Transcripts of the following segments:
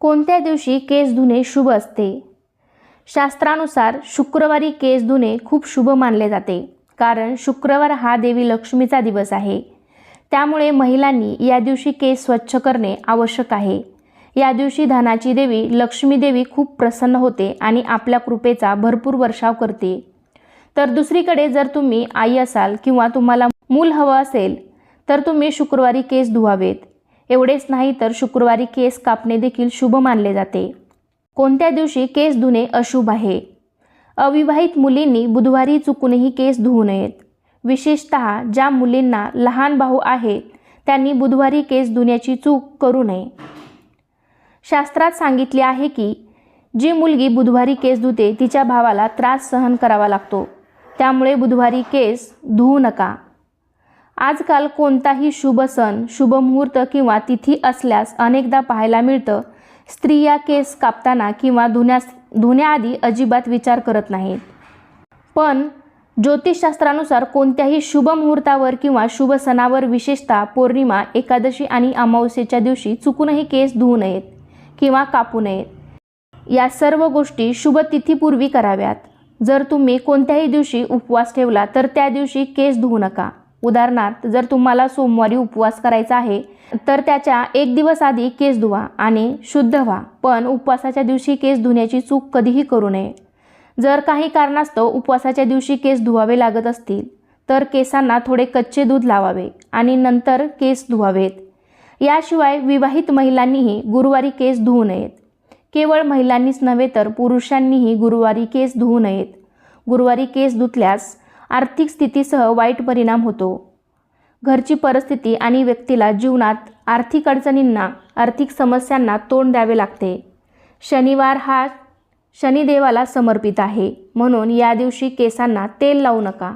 कोणत्या दिवशी केस धुणे शुभ असते? शास्त्रानुसार शुक्रवारी केस धुणे खूप शुभ मानले जाते कारण शुक्रवार हा देवी लक्ष्मीचा दिवस आहे. त्यामुळे महिलांनी या दिवशी केस स्वच्छ करणे आवश्यक आहे. या दिवशी धनाची देवी लक्ष्मी देवी खूप प्रसन्न होते आणि आपल्या कृपेचा भरपूर वर्षाव करते. तर दुसरीकडे जर तुम्ही आई असाल किंवा तुम्हाला मूल हवं असेल तर तुम्ही शुक्रवारी केस धुवावेत. एवढेच नाही तर शुक्रवारी केस कापणे देखील शुभ मानले जाते. कोणत्या दिवशी केस धुणे अशुभ आहे? अविवाहित मुलींनी बुधवारी चुकूनही केस धुवू नयेत. विशेषत ज्या मुलींना लहान भाऊ आहेत त्यांनी बुधवारी केस धुण्याची चूक करू नये. शास्त्रात सांगितले आहे की जी मुलगी बुधवारी केस धुते तिच्या भावाला त्रास सहन करावा लागतो. त्यामुळे बुधवारी केस धुवू नका. आजकाल कोणताही शुभ सण शुभ मुहूर्त किंवा तिथी असल्यास अनेकदा पाहायला मिळतं. स्त्रिया केस कापताना किंवा धुण्यास धुण्याआधी अजिबात विचार करत नाहीत. पण ज्योतिषशास्त्रानुसार कोणत्याही शुभ मुहूर्तावर किंवा शुभ सणावर विशेषतः पौर्णिमा एकादशी आणि अमावस्येच्या दिवशी चुकूनही केस धुवू नयेत किंवा कापू नयेत. या सर्व गोष्टी शुभ तिथीपूर्वी कराव्यात. जर तुम्ही कोणत्याही दिवशी उपवास ठेवला तर त्या दिवशी केस धुवू नका. उदाहरणार्थ जर तुम्हाला सोमवारी उपवास करायचा आहे तर त्याच्या एक दिवस आधी केस धुवा आणि शुद्ध व्हा. पण उपवासाच्या दिवशी केस धुण्याची चूक कधीही करू नये. जर काही कारणास्तव उपवासाच्या दिवशी केस धुवावे लागत असतील तर केसांना थोडे कच्चे दूध लावावे आणि नंतर केस धुवावेत. याशिवाय विवाहित महिलांनीही गुरुवारी केस धुवू नयेत. केवळ महिलांनीच नव्हे तर पुरुषांनीही गुरुवारी केस धुवू नयेत. गुरुवारी केस धुतल्यास आर्थिक स्थितीसह वाईट परिणाम होतो. घरची परिस्थिती आणि व्यक्तीला जीवनात आर्थिक अडचणींना आर्थिक समस्यांना तोंड द्यावे लागते. शनिवार हा शनिदेवाला समर्पित आहे. म्हणून या दिवशी केसांना तेल लावू नका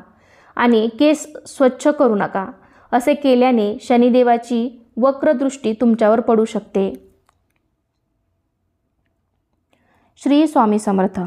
आणि केस स्वच्छ करू नका असे केल्याने शनिदेवाची वक्रदृष्टी तुमच्यावर पडू शकते. श्री स्वामी समर्थ.